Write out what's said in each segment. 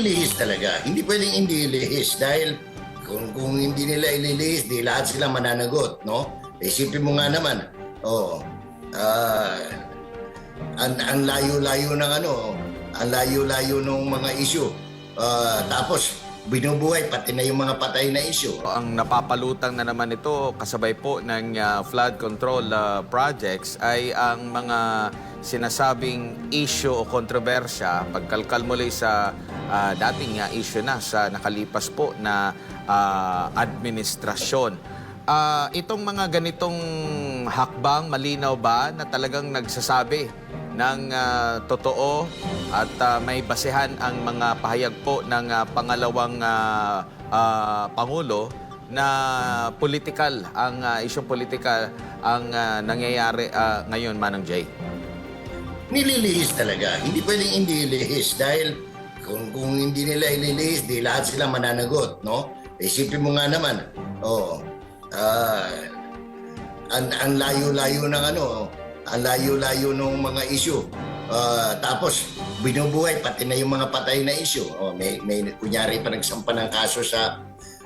nililihis talaga. Hindi pwedeng hindi ilihis dahil kung, kung hindi nila ililihis, di lahat sila mananagot, no? Isipin mo nga naman, oh, ah, ang, ang layo-layo ng ano, ang layo-layo ng mga issue. Ah, tapos, binubuhay pati na yung mga patay na issue. Ang napapalutang na naman ito kasabay po ng ah, flood control ah, projects ay ang mga sinasabing issue o kontrobersya pagkalkal muli sa ah, dating nga issue na sa nakalipas po na ah, administrasyon. Ah, itong mga ganitong hakbang malinaw ba na talagang nagsasabi ng ah, totoo at ah, may basehan ang mga pahayag po ng ah, pangalawang ah, ah, pangulo na political ang uh, isyong political ang ah, nangyayari ah, ngayon Manang Jay. nililihis talaga. Hindi pwedeng hindi ilihis dahil kung, kung hindi nila ililihis, di lahat sila mananagot, no? Isipin mo nga naman, oh, ah, ang, ang layo-layo ng ano, ang layo-layo ng mga issue. Ah, tapos, binubuhay pati na yung mga patay na issue. Oh, may, may kunyari pa nagsampa ng kaso sa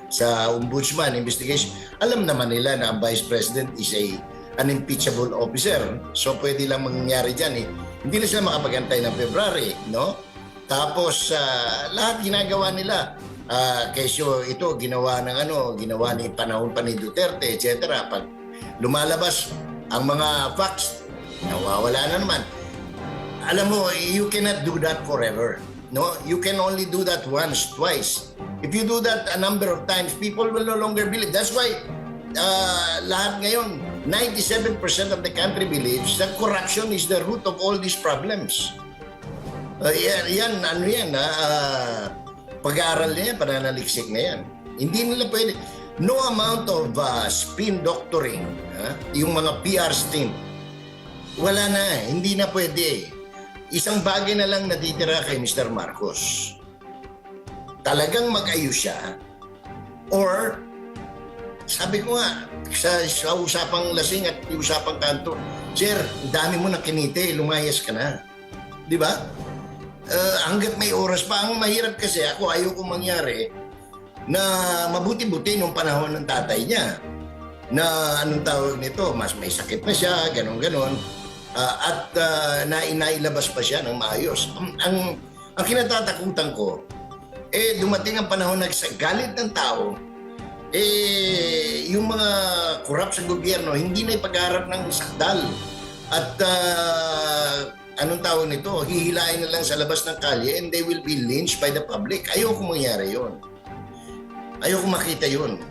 sa ombudsman investigation. Alam naman nila na ang vice president is a unimpeachable officer. So pwede lang mangyari diyan eh. Hindi na sila makapagantay ng February, no? Tapos ah, lahat ginagawa nila. Ah, kesyo ito ginawa ng ano, ginawa ni panahon pa ni Duterte, etc. Pag lumalabas ang mga facts, nawawala na naman. Alam mo, you cannot do that forever. No, you can only do that once, twice. If you do that a number of times, people will no longer believe. That's why uh, lahat ngayon, 97% of the country believes that corruption is the root of all these problems. Uh, yan, yan, ano yan? Ah, pag-aaral na yan, pananaliksik na yan. Hindi nila pwede. No amount of uh, spin doctoring, ha? yung mga PR stint, wala na, hindi na pwede. Isang bagay na lang natitira kay Mr. Marcos. Talagang mag-ayos siya or sabi ko nga, sa, sa usapang lasing at usapang kanto, Sir, dami mo na kinite, lumayas ka na. Di ba? Uh, hanggat may oras pa, ang mahirap kasi ako ayaw kong mangyari na mabuti-buti nung panahon ng tatay niya na anong tawag nito, mas may sakit na siya, ganon-ganon. Ah, at uh, nainailabas pa siya ng maayos. Ang, ang, ang kinatatakutan ko, eh dumating ang panahon na sa galit ng tao, eh yung mga korap sa gobyerno hindi na ipag-arap ng sakdal. At ah, anong tawag nito, hihilain na lang sa labas ng kalye and they will be lynched by the public. Ayoko mangyari yon. Ayoko makita yon.